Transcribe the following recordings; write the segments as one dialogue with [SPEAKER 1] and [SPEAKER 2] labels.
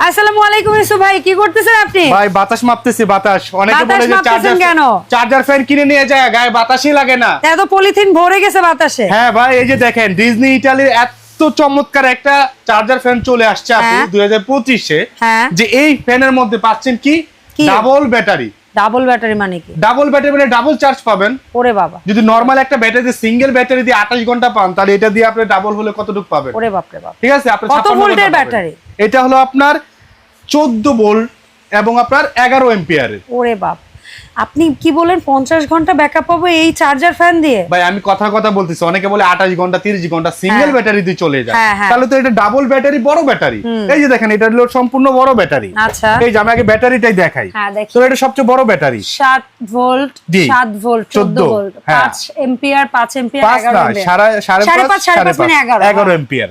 [SPEAKER 1] আসসালামু আলাইকুম ইসু ভাই কি করতেছেন আপনি
[SPEAKER 2] ভাই বাতাস মাপতেছি বাতাস অনেকে বলে যে চার্জার
[SPEAKER 1] কেন?
[SPEAKER 2] চার্জার ফ্যান কিনে নিয়ে যায় গায়ে বাতাসই লাগে না
[SPEAKER 1] এত পলিথিন ভরে গেছে বাতাসে
[SPEAKER 2] হ্যাঁ ভাই এই যে দেখেন ডিজনি ইটালির এত চমৎকার একটা চার্জার ফ্যান চলে আসছে আপনি
[SPEAKER 1] হ্যাঁ।
[SPEAKER 2] দুই হাজার পঁচিশে
[SPEAKER 1] হ্যাঁ।
[SPEAKER 2] যে এই ফ্যানের মধ্যে পাচ্ছেন কি
[SPEAKER 1] কি?
[SPEAKER 2] ডাবল ব্যাটারি
[SPEAKER 1] ডাবল ব্যাটারি মানে কি?
[SPEAKER 2] ডাবল ব্যাটারি মানে ডাবল চার্জ পাবেন।
[SPEAKER 1] ওরে বাবা।
[SPEAKER 2] যদি নরমাল একটা ব্যাটারি সিঙ্গেল ব্যাটারি দিয়ে আঠাশ ঘণ্টা পান তাহলে এটা দিয়ে আপনি ডাবল হলে কতটুকু পাবেন?
[SPEAKER 1] ওরে বাপ রে বাপ।
[SPEAKER 2] ঠিক আছে আপনি
[SPEAKER 1] কত
[SPEAKER 2] 56
[SPEAKER 1] ভোল্টের ব্যাটারি?
[SPEAKER 2] এটা হলো আপনার চোদ্দ ভোল্ট এবং আপনার এগারো এম্পিয়ারের
[SPEAKER 1] ওরে বাপ। আপনি কি বলেন পঞ্চাশ ঘণ্টা ব্যাকআপ পাবো এই চার্জার ফ্যান দিয়ে?
[SPEAKER 2] ভাই আমি কথা কথা বলতেছি অনেকে বলে আঠাশ ঘণ্টা তিরিশ ঘণ্টা সিঙ্গেল। ব্যাটারি দিয়ে চলে যায়।
[SPEAKER 1] হ্যাঁ, হ্যাঁ।
[SPEAKER 2] তাহলে তো এটা ডাবল ব্যাটারি বড় ব্যাটারি এই যে দেখেন এটা হলো সম্পূর্ণ বড় ব্যাটারি
[SPEAKER 1] আচ্ছা।
[SPEAKER 2] এই যে আমি আগে ব্যাটারিটাই দেখাই।
[SPEAKER 1] হ্যাঁ,
[SPEAKER 2] তো এটা সবচেয়ে বড় ব্যাটারি
[SPEAKER 1] সাত ভোল্ট। সাত ভোল্ট চোদ্দ
[SPEAKER 2] 14
[SPEAKER 1] ভোল্ট। পাঁচ এম্পিয়ার পাঁচ এম্পিয়ার
[SPEAKER 2] সাড়ে পাঁচ
[SPEAKER 1] সাড়ে মানে এগারো।
[SPEAKER 2] এম্পিয়ার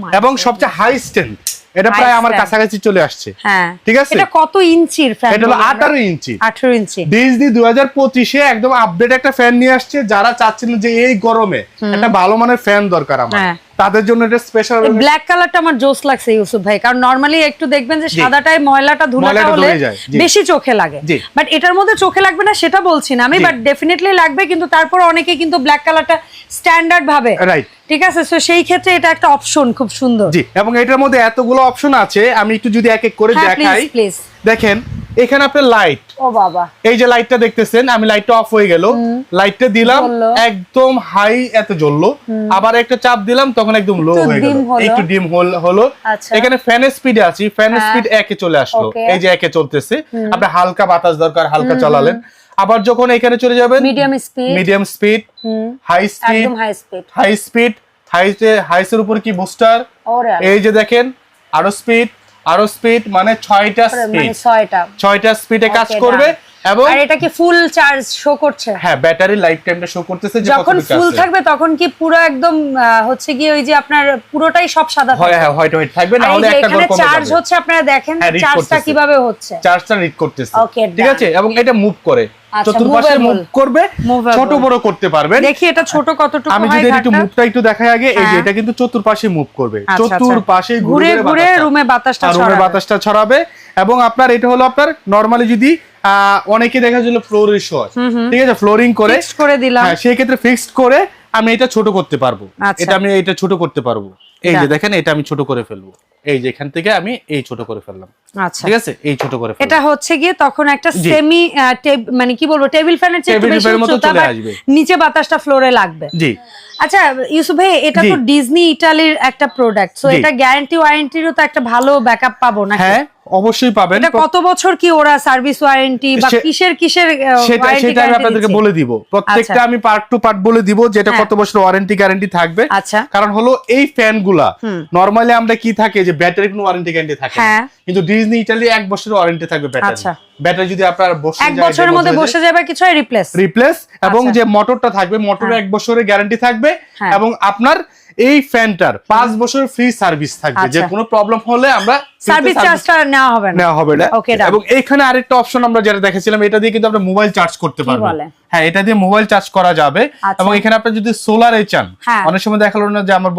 [SPEAKER 1] my
[SPEAKER 2] এবং সবচেয়ে হাই স্ট্রেন্থ এটা প্রায় আমার কাছাকাছি চলে আসছে।
[SPEAKER 1] হ্যাঁ।
[SPEAKER 2] ঠিক আছে?
[SPEAKER 1] এটা কত ইঞ্চির ফ্যান
[SPEAKER 2] এটা হলো আঠারো ইঞ্চি।
[SPEAKER 1] আঠারো ইঞ্চি।
[SPEAKER 2] ডিজনি দুই হাজার পঁচিশে একদম আপডেট একটা ফ্যান নিয়ে আসছে। যারা চাচ্ছিলেন যে এই গরমে একটা ভালো মানের ফ্যান দরকার আমার।
[SPEAKER 1] হ্যাঁ।
[SPEAKER 2] তাদের জন্য এটা স্পেশাল
[SPEAKER 1] ব্ল্যাক কালারটা আমার জোস লাগছে ইউসুফ ভাই। কারণ নরমালি একটু দেখবেন যে। সাদাটায় ময়লাটা ধুলাটা হলে। বেশি চোখে লাগে। বাট এটার মধ্যে চোখে লাগবে না সেটা বলছি না আমি বাট ডেফিনেটলি লাগবে কিন্তু তারপর অনেকে কিন্তু ব্ল্যাক কালারটা স্ট্যান্ডার্ড ভাবে।
[SPEAKER 2] রাইট
[SPEAKER 1] ঠিক আছে? সো সেই ক্ষেত্রে এটা একটা অপশন খুব সুন্দর।
[SPEAKER 2] জি এবং এটার মধ্যে এতগুলো অপশন আছে আমি একটু যদি এক এক করে
[SPEAKER 1] হ্যাঁ
[SPEAKER 2] দেখাই। দেখেন এখানে আপনার লাইট
[SPEAKER 1] ও বাবা।
[SPEAKER 2] এই যে লাইটটা দেখতেছেন আমি লাইটটা অফ হয়ে গেল। লাইটটা দিলাম একদম হাই এত জ্বললো। আবার একটা চাপ দিলাম তখন একদম লো হয়ে গেল। একটু ডিম হলো
[SPEAKER 1] আচ্ছা।
[SPEAKER 2] এখানে ফ্যানের স্পিডে আছি ফ্যানের। স্পিড একে চলে আসলো। এই যে একে চলতেছে। আপনার হালকা বাতাস দরকার হালকা চালালেন। আবার যখন এখানে চলে যাবেন
[SPEAKER 1] medium speed
[SPEAKER 2] medium speed high speed
[SPEAKER 1] একদম হাই স্পিড
[SPEAKER 2] হাই স্পিড হাইসের উপর কি বুস্টার এই যে দেখেন আরও স্পিড আরও স্পিড মানে ছয়টা
[SPEAKER 1] মানে
[SPEAKER 2] স্পিড
[SPEAKER 1] ছয়টা।
[SPEAKER 2] ছয়টা স্পিডে কাজ করবে. এবং
[SPEAKER 1] আর এটা কি ফুল চার্জ শো করছে?
[SPEAKER 2] হ্যাঁ ব্যাটারি লাইফ টাইমটা শো করতেছে যে
[SPEAKER 1] যখন ফুল থাকবে তখন কি পুরো একদম হচ্ছে কি ওই যে আপনার পুরোটাই সব সাদা
[SPEAKER 2] হয়
[SPEAKER 1] থাকবে?
[SPEAKER 2] হ্যাঁ হোয়াইট হোয়াইট থাকবে না হলে একটা
[SPEAKER 1] এখানে চার্জ হচ্ছে আপনারা দেখেন
[SPEAKER 2] হ্যাঁ,
[SPEAKER 1] চার্জটা কীভাবে হচ্ছে।
[SPEAKER 2] চার্জটা রিড করতেছে। ঠিক আছে? এবং এটা মুভ করে।
[SPEAKER 1] আচ্ছা,
[SPEAKER 2] চতুর্পাশে মুভ করবে ছোট বড় করতে পারবেন।
[SPEAKER 1] দেখি এটা ছোট কতটুকু
[SPEAKER 2] আমি যদি একটু? মুভটা একটু দেখাই আগে এই যে
[SPEAKER 1] হ্যাঁ।
[SPEAKER 2] এটা কিন্তু চতুর্পাশে মুভ করবে।
[SPEAKER 1] আচ্ছা, আচ্ছা।
[SPEAKER 2] চতুর্পাশে
[SPEAKER 1] ঘুরে ঘুরে রুমে বাতাসটা।
[SPEAKER 2] রুমে
[SPEAKER 1] ছড়াবে।
[SPEAKER 2] বাতাসটা ছড়াবে। এবং আপনার এটা হলো আপনার নরমালি যদি অনেকে দেখা যাচ্ছে ফ্লোরের শয় ঠিক আছে? ফ্লোরিং করে
[SPEAKER 1] করে দিলাম।
[SPEAKER 2] হ্যাঁ সেই ক্ষেত্রে ফিক্সড করে আমি এটা ছোট করতে পারব।
[SPEAKER 1] আচ্ছা।
[SPEAKER 2] এটা আমি এটা ছোট করতে পারব। এই যে দেখেন এটা আমি ছোট করে ফেলব। এই যে এখান থেকে আমি এই ছোট করে ফেললাম।
[SPEAKER 1] আচ্ছা।
[SPEAKER 2] ঠিক আছে? এই ছোট করে
[SPEAKER 1] এটা হচ্ছে গিয়ে তখন একটা সেমি মানে কি বলব টেবিল ফ্যানের চেয়ে
[SPEAKER 2] মতো চলে আসবে।
[SPEAKER 1] নিচে বাতাসটা ফ্লোরে লাগবে।
[SPEAKER 2] জি।
[SPEAKER 1] আচ্ছা ইউসুফ ভাই এটা তো ডিজনি ইটালির একটা প্রোডাক্ট সো। এটা গ্যারান্টি ওয়ারেন্টিরও তো একটা ভালো ব্যাকআপ পাবো না
[SPEAKER 2] হ্যাঁ। অবশ্যই পাবেন
[SPEAKER 1] এটা কত বছর কি ওরা সার্ভিস ওয়ারেন্টি বা কিসের কিসের
[SPEAKER 2] সেটা সেটা আমি আপনাদেরকে বলে দিব প্রত্যেকটা
[SPEAKER 1] আচ্ছা।
[SPEAKER 2] আমি পার্ট টু পার্ট বলে দিব যেটা
[SPEAKER 1] হ্যাঁ।
[SPEAKER 2] কত বছর ওয়ারেন্টি গ্যারান্টি থাকবে
[SPEAKER 1] আচ্ছা
[SPEAKER 2] কারণ হলো এই ফ্যানগুলা নরমালি আমরা কি থাকে যে ব্যাটারি কোনো ওয়ারেন্টি গ্যারান্টি থাকে না।
[SPEAKER 1] হ্যাঁ।
[SPEAKER 2] কিন্তু ডিজনি ইটালি এক বছরের ওয়ারেন্টি থাকবে ব্যাটারি
[SPEAKER 1] আচ্ছা।
[SPEAKER 2] ব্যাটারি যদি আপনার বসে
[SPEAKER 1] এক বছরের মধ্যে বসে যাবে কিছু রিপ্লেস
[SPEAKER 2] রিপ্লেস এবং
[SPEAKER 1] আচ্ছা।
[SPEAKER 2] যে মোটরটা থাকবে মোটরে এক বছরের গ্যারান্টি থাকবে
[SPEAKER 1] হ্যাঁ।
[SPEAKER 2] এবং আপনার এই ফ্যানটার পাঁচ বছর ফ্রি সার্ভিস থাকবে। যে। কোনো প্রবলেম হলে আমরা free
[SPEAKER 1] সার্ভিস চার্জটা নেওয়া হবে না।
[SPEAKER 2] নেওয়া হবে না। এবং এখানে আরেকটা অপশন আমরা যেটা দেখেছিলাম এটা দিয়ে কিন্তু আমরা মোবাইল চার্জ করতে পারব
[SPEAKER 1] বলে?
[SPEAKER 2] হ্যাঁ এটা দিয়ে মোবাইল চার্জ করা যাবে।
[SPEAKER 1] আচ্ছা।
[SPEAKER 2] এবং এখানে আপনি যদি সোলারে চান
[SPEAKER 1] হ্যাঁ।
[SPEAKER 2] অনেক সময় দেখাল না যে আমার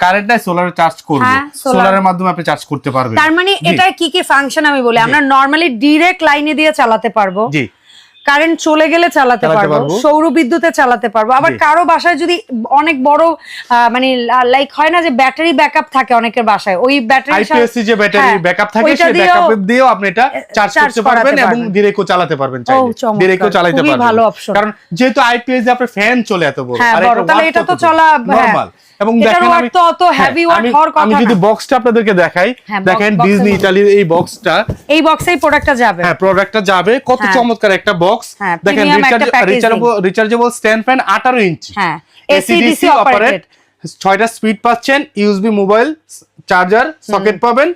[SPEAKER 2] কারেন্ট নাই সোলারে চার্জ করব।
[SPEAKER 1] হ্যাঁ।
[SPEAKER 2] সোলারের মাধ্যমে আপনি চার্জ করতে পারবেন।
[SPEAKER 1] তার মানে এটা কি কি ফাংশন আমি বলি? আমরা নরমালি ডিরেক্ট লাইনে দিয়ে চালাতে পারব।
[SPEAKER 2] জি।
[SPEAKER 1] কারেন্ট চলে গেলে চালাতে পারব। সৌর বিদ্যুতে চালাতে পারব আবার কারও বাসায় যদি অনেক বড় মানে লাইক হয় না যে ব্যাটারি ব্যাকআপ থাকে অনেকের বাসায় ওই ব্যাটারি
[SPEAKER 2] আইপিএসসি যে ব্যাটারি ব্যাকআপ থাকে সেই ব্যাকআপ দিয়েও আপনি এটা চার্জ করতে পারবেন এবং। ডিরেক্টও চালাতে পারবেন চাইলে। ডিরেক্টও চালাতে
[SPEAKER 1] খুবই
[SPEAKER 2] পারবেন
[SPEAKER 1] ভালো অপশন
[SPEAKER 2] কারণ যেহেতু আইপিএস আপনার ফ্যান চলে এত বড়
[SPEAKER 1] হ্যাঁ,
[SPEAKER 2] আর
[SPEAKER 1] এটা তো চলা, হ্যাঁ।
[SPEAKER 2] নরমাল এবং দেখেন আমি
[SPEAKER 1] তো অত
[SPEAKER 2] হ্যাঁ,
[SPEAKER 1] heavy watt
[SPEAKER 2] আমি-
[SPEAKER 1] হওয়ার কথা
[SPEAKER 2] আমি যদি বক্সটা আপনাদেরকে দেখাই
[SPEAKER 1] হ্যাঁ,
[SPEAKER 2] দেখেন ডিজনি। ইতালির এই বক্সটা
[SPEAKER 1] এই বক্সেই প্রোডাক্টটা যাবে।
[SPEAKER 2] হ্যাঁ প্রোডাক্টটা যাবে। কত
[SPEAKER 1] হ্যাঁ।
[SPEAKER 2] চমৎকার একটা বক্স
[SPEAKER 1] হ্যাঁ,
[SPEAKER 2] দেখেন। Rechargeable rechargeable stand fan 18 inch
[SPEAKER 1] হ্যাঁ
[SPEAKER 2] AC
[SPEAKER 1] AC DC operated
[SPEAKER 2] operate ছয়টা স্পিড পাচ্ছেন ইউএসবি মোবাইল চার্জার সকেট পাবেন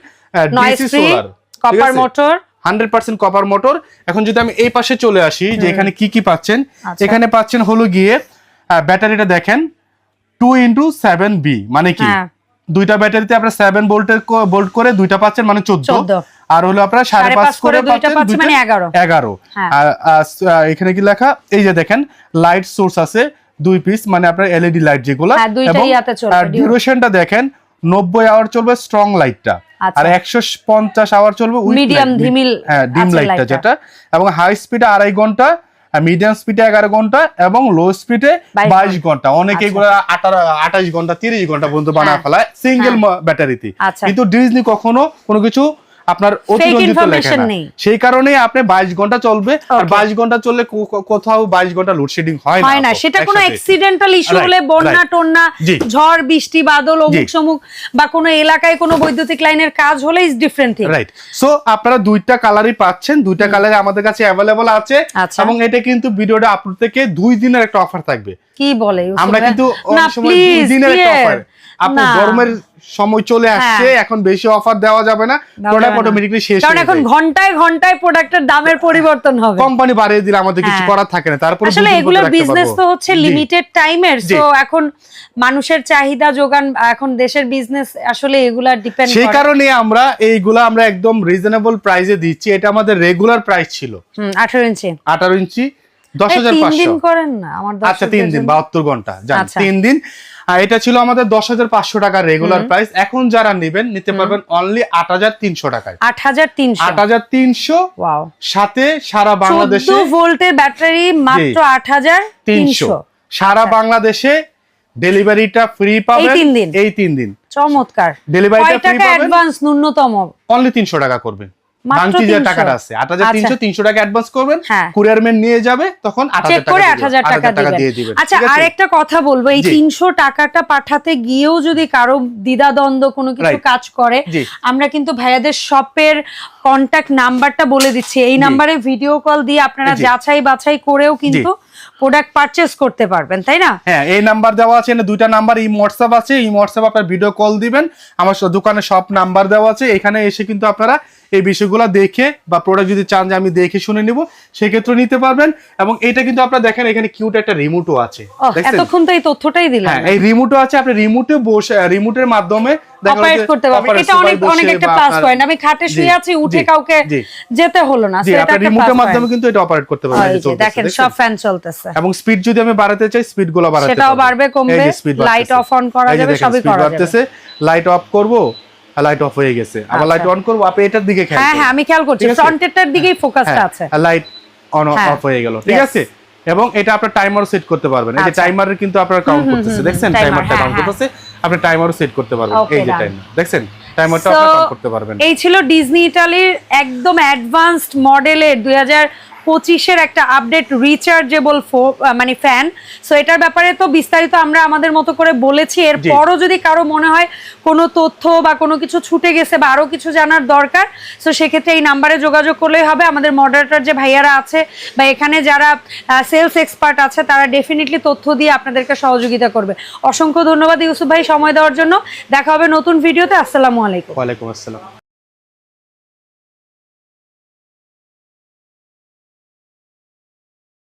[SPEAKER 2] DC solar
[SPEAKER 1] copper motor
[SPEAKER 2] hundred percent copper motor এখন যদি আমি এই পাশে চলে আসি যে এখানে কি কি পাচ্ছেন?
[SPEAKER 1] আচ্ছা।
[SPEAKER 2] এখানে পাচ্ছেন হলো গিয়ে ব্যাটারিটা দেখেন। টু ইন্টু সেভেন বি মানে কি?
[SPEAKER 1] হ্যাঁ।
[SPEAKER 2] দুইটা ব্যাটারিতে আপনার সেভেন ভোল্টের বোল্ট করে দুইটা পাচ্ছেন মানে চোদ্দ। আর হলো আপনার সাড়ে পাঁচ
[SPEAKER 1] করে
[SPEAKER 2] পাচ্ছেন
[SPEAKER 1] পাচ্ছি
[SPEAKER 2] দুইটা-
[SPEAKER 1] 11
[SPEAKER 2] এগারো। এখানে কি লেখা? এই যে দেখেন লাইট সোর্স আছে দুই পিস মানে আপনার এলইডি লাইট যেগুলো।
[SPEAKER 1] হ্যাঁ, dual।
[SPEAKER 2] ডিউরেশনটা দেখেন নব্বই আওয়ার চলবে স্ট্রং লাইটটা
[SPEAKER 1] আচ্ছা।
[SPEAKER 2] আর একশো পঞ্চাশ আওয়ার চলবে হ্যাঁ ডিম লাইটটা যেটা। এবং হাই স্পিডে আড়াই ঘণ্টা মিডিয়াম স্পিডে এগারো ঘণ্টা এবং লো স্পিডে
[SPEAKER 1] বাইশ
[SPEAKER 2] ঘণ্টা অনেকে
[SPEAKER 1] আচ্ছা।
[SPEAKER 2] এগুলো আঠারো আঠাশ ঘণ্টা তিরিশ ঘণ্টা পর্যন্ত বানা
[SPEAKER 1] হ্যাঁ।
[SPEAKER 2] ফেলায় সিঙ্গেল ব্যাটারিতে
[SPEAKER 1] আচ্ছা।
[SPEAKER 2] কিন্তু ডিজনি কখনো কোনো কিছু আপনার অতিরঞ্জিত লেখে না। সেই কারণে আপনি বাইশ ঘণ্টা চলবে আর
[SPEAKER 1] Okay.
[SPEAKER 2] বাইশ ঘণ্টা চললে কোথাও বাইশ ঘণ্টা লোডশেডিং হয়
[SPEAKER 1] হয় না সেটা কোনো। অ্যাক্সিডেন্টাল ইস্যু হলে বন্যা. টন্যা ঝড় বৃষ্টি বাদল অমুক সমুক বা কোনো এলাকায় কোনো বৈদ্যুতিক লাইনের কাজ হলে is different thing
[SPEAKER 2] right so আপনারা দুইটা কালারই পাচ্ছেন দুইটা কালারে আমাদের কাছে অ্যাভেলেবল আছে
[SPEAKER 1] আচ্ছা।
[SPEAKER 2] এবং এটা কিন্তু ভিডিওটা আপলোড থেকে দুই দিনের একটা অফার থাকবে
[SPEAKER 1] কি বলে
[SPEAKER 2] আমরা কিন্তু অনেক সময় দুই দিনের একটা অফার আপনি গরমের সময় চলে আসছে এখন বেশি অফার দেওয়া যাবে না। প্রোডাক্ট
[SPEAKER 1] যাবে
[SPEAKER 2] অটোমেটিকলি শেষ
[SPEAKER 1] কারণ এখন ঘন্টায় ঘন্টায় প্রোডাক্টের দামের পরিবর্তন হবে।
[SPEAKER 2] কোম্পানি বাড়িয়ে দিলে আমাদের কিছু
[SPEAKER 1] হ্যাঁ।
[SPEAKER 2] করার থাকে না তারপরে
[SPEAKER 1] আসলে এগুলোর বিজনেস তো হচ্ছে লিমিটেড টাইমের। সো এখন মানুষের চাহিদা যোগান এখন দেশের বিজনেস আসলে এগুলা ডিপেন্ড
[SPEAKER 2] সেই কারণে আমরা এইগুলা আমরা একদম রিজনেবল প্রাইসে দিচ্ছি। এটা আমাদের রেগুলার প্রাইস ছিল।
[SPEAKER 1] হুম 18 ইঞ্চি।
[SPEAKER 2] আঠারো ইঞ্চি। দশ হাজার পাঁচশো।
[SPEAKER 1] করেন না আমার
[SPEAKER 2] আচ্ছা তিন দিন বাহাত্তর ঘণ্টা। যান
[SPEAKER 1] আচ্ছা।
[SPEAKER 2] তিন দিন। আর এটা ছিল আমাদের দশ হাজার পাঁচশো টাকার রেগুলার প্রাইস এখন যারা নেবেন নিতে পারবেন অনলি আট হাজার তিনশো টাকায়।
[SPEAKER 1] আট হাজার তিনশো।
[SPEAKER 2] আট হাজার তিনশো সাথে সারা বাংলাদেশে
[SPEAKER 1] ভোল্টের ব্যাটারি মাত্র আট হাজার
[SPEAKER 2] তিনশো।
[SPEAKER 1] তিনশো।
[SPEAKER 2] সারা
[SPEAKER 1] আচ্ছা।
[SPEAKER 2] বাংলাদেশে ডেলিভারিটা ফ্রি পাবেন।
[SPEAKER 1] তিন দিন।
[SPEAKER 2] এই তিন দিন।
[SPEAKER 1] চমৎকার।
[SPEAKER 2] ডেলিভারিটা ফ্রি পাবেন?
[SPEAKER 1] অ্যাডভান্স ন্যূনতম?
[SPEAKER 2] অনলি তিনশো টাকা করবেন।
[SPEAKER 1] মাত্র
[SPEAKER 2] যে টাকাটা আছে আট হাজার তিনশো। তিনশো টাকা অ্যাডভান্স করবেন। নিয়ে যাবে তখন
[SPEAKER 1] চেক করে আট হাজার টাকা দিবেন
[SPEAKER 2] দিবেন
[SPEAKER 1] আচ্ছা আর একটা কথা বলব এই তিনশো টাকাটা পাঠাতে গিয়েও যদি কারও দ্বিধাদ্বন্দ্ব কোনো কিছু কাজ করে আমরা কিন্তু ভাইয়াদের শপের কন্ট্যাক্ট নাম্বারটা বলে দিচ্ছি। এই নাম্বারে ভিডিও কল দিয়ে আপনারা। যাচাই বাছাই করেও কিন্তু প্রোডাক্ট পারচেস করতে পারবেন তাই না?
[SPEAKER 2] হ্যাঁ এই নাম্বার দেওয়া আছে এখানে দুইটা নাম্বার এই হোয়াটসঅ্যাপ আছে এই হোয়াটসঅ্যাপ আপনার ভিডিও কল দিবেন। আমার দোকানে সব নাম্বার দেওয়া আছে এখানে এসে কিন্তু আপনারা এই বিষয়গুলো দেখে বা প্রোডাক্ট যদি চান যে আমি দেখে শুনে নিব সেক্ষেত্রে নিতে পারবেন। এবং এটা কিন্তু আপনারা দেখেন এখানে কিউট একটা রিমোটও আছে।
[SPEAKER 1] এতক্ষণ তো এই তথ্যটাই দিলাম।
[SPEAKER 2] হ্যাঁ এই রিমোটও আছে আপনি রিমোটে বসে রিমোটের মাধ্যমে
[SPEAKER 1] অপারেট করতে পারবেন। এটা অনেক অনেক একটা প্লাস পয়েন্ট আমি খাটে শুয়ে আছি উঠে কাউকে যেতে হলো না। So একটা
[SPEAKER 2] রিমোটের মাধ্যমে কিন্তু এটা অপারেট করতে পারবেন
[SPEAKER 1] দেখেন সব ফ্যান চলতেছে।
[SPEAKER 2] এবং স্পিড যদি আমি বাড়াতে চাই স্পিডগুলো বাড়াতে
[SPEAKER 1] সেটাও বাড়বে, কমবে,
[SPEAKER 2] বাড়তেছে।
[SPEAKER 1] off on করা যাবে, সবই করা যাবে।
[SPEAKER 2] লাইট অফ করব লাইট অফ হয়ে গেছে। আবার। লাইট অন করব আপনি এটার দিকে খেয়াল
[SPEAKER 1] হ্যাঁ হ্যাঁ আমি খেয়াল করছি? ফ্রন্টেরটার দিকেই ফোকাসটা আছে।
[SPEAKER 2] লাইট অন
[SPEAKER 1] হ্যাঁ।
[SPEAKER 2] অফ হয়ে গেল। ঠিক আছে? এবং এটা আপনার টাইমারও সেট করতে পারবেন। এই যে
[SPEAKER 1] আচ্ছা।
[SPEAKER 2] কিন্তু আপনারা কাউন্ট করতেছে। দেখছেন? টাইমারটা
[SPEAKER 1] হ্যাঁ,
[SPEAKER 2] কাউন্ট
[SPEAKER 1] হ্যাঁ।
[SPEAKER 2] করতেছে। আপনি টাইমারও সেট করতে পারবেন। এই যে টাইমার দেখছেন? টাইমারটা আপনি কাউন্ট করতে পারবেন।
[SPEAKER 1] এই ছিল ডিজনি ইটালির একদম অ্যাডভান্সড মডেলের দুই হাজার পঁচিশের একটা আপডেট রিচার্জেবল মানে ফ্যান সো এটার ব্যাপারে তো বিস্তারিত আমরা আমাদের মতো করে বলেছি। এরপরও যদি কারও মনে হয় কোনো তথ্য বা কোনো কিছু ছুটে গেছে বা আরও কিছু জানার দরকার সো সেক্ষেত্রে এই নাম্বারে যোগাযোগ করলেই হবে। আমাদের মডারেটর যে ভাইয়ারা আছে বা এখানে যারা সেলস এক্সপার্ট আছে তারা ডেফিনেটলি তথ্য দিয়ে আপনাদেরকে সহযোগিতা করবে। অসংখ্য ধন্যবাদ ইউসুফ ভাই সময় দেওয়ার জন্য। দেখা হবে নতুন ভিডিওতে আসসালামু আলাইকুম।
[SPEAKER 2] ওয়ালাইকুম আসসালাম।